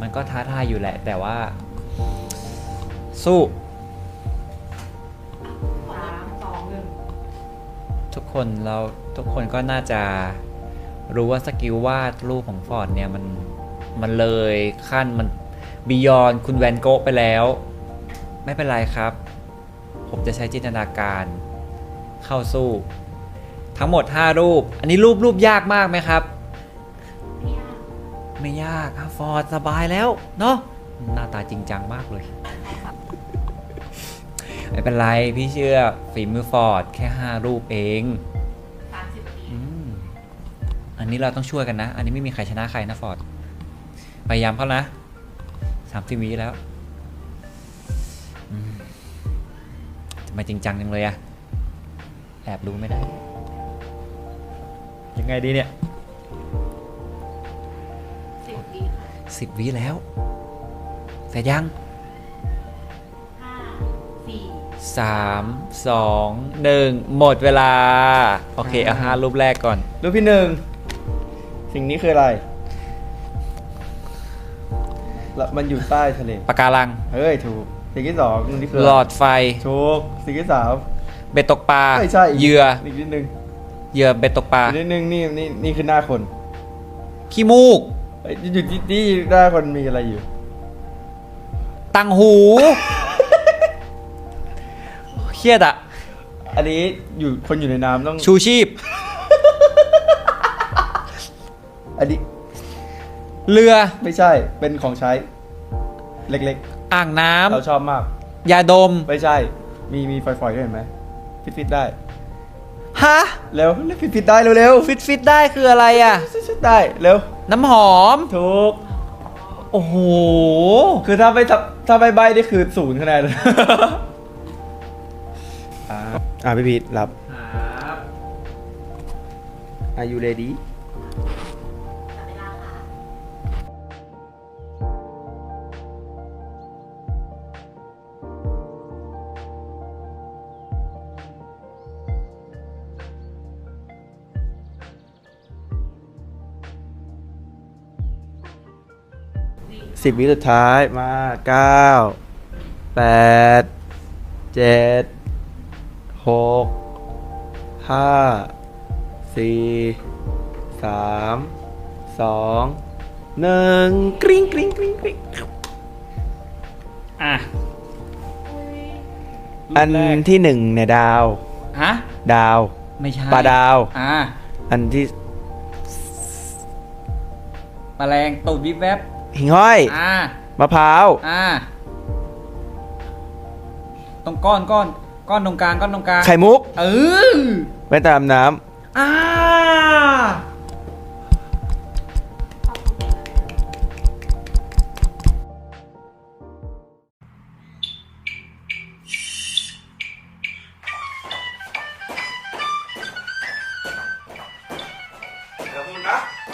มันก็ท้าทายอยู่แหละ แต่ว่า สู้ สามสองหนึ่งทุกคนเราทุกคนก็น่าจะรู้ว่าสกิลวาดรูปของฟอร์ดเนี่ยมันมันเลยขั้นมันบียอนคุณแวนโกะไปแล้ว ไม่เป็นไรครับ ผมจะใช้จินตนาการเข้าสู้ ทั้งหมด 5 รูป อันนี้รูปรูปยากมากไหมครับเนี่ย ไม่ยากครับฟอร์ดสบายแล้วเนาะหน้าตาจริงจังมากเลย ไม่เป็นไรพี่เชื่อฝีมือฟอร์ดแค่5รูปเองสามสิบวิอืมอันนี้เราต้องช่วยกันนะ อันนี้ไม่มีใครชนะใครนะฟอร์ดพยายามเข้านะสามสิบวิแล้วอืมทำไมจริงจังจังเลยอะแอบรู้ไม่ได้ ยังไงดีเนี่ย สิบวิแล้วเสร็จยังห้าสี่สามสองหนึ่งหมดเวลา โอเค เอาห้ารูปแรกก่อน รูปที่หนึ่งสิ่งนี้คืออะไรแล้วมันอยู่ใต้ทะเลปะการัง เฮ้ย ถูก สิ่งที่สองนี่คือหลอดไฟถูกสิ่งที่สามเบ็ดตกปลาไม่ใช่เหยื่ออีกนิดนึงเหยื่อเบ็ดตกปลาอีกนิดนึงนี่นี่นี่คือหน้าคนขี้มูก เอ้ยอยู่ที่ที่หน้าคนมีอะไรอยู่ ตังหู เครียดอะอันนี้อยู่คนอยู่ในน้ำต้อง ชูชีพ อันนี้เรือ ไม่ใช่เป็นของใช้ เล็กอ่างน้ๆเราชอบมากำยาดม ไม่ใช่ มีมีฝอยๆด้วยเห็นไหมฟิตฟิตๆได้ ฮะ เร็วเร็วฟิตฟิตๆได้เร็วเร็วฟิตฟิตได้คืออะไรอะฟิตๆได้เร็ว น้ำหอม ถูก โอ้โห คือถ้าไม่ทับถ้าไม่ใบนี่คือศูนย์คะแนนเลยอ่าอ่าพี่พีทรับ ครับ Are you ready สิบวิสุดท้ายมาเก้าแปดเจ็ดหกห้าสี่สามสองหนึ่งกริ๊งกริ๊งกริ๊งกริ๊งอะอันที่หนึ่งเนี่ยดาว ฮะ ดาว ไม่ใช่ปลาดาว อ่าอันที่ แมลงตูดวิบแวบ หิ่งห้อยอมะพร้าวตรงก้อนก้อน ก้อนตรงกลางก้อนตรงกลางไข่มุกเออแว่ตามน้ำอ่าำ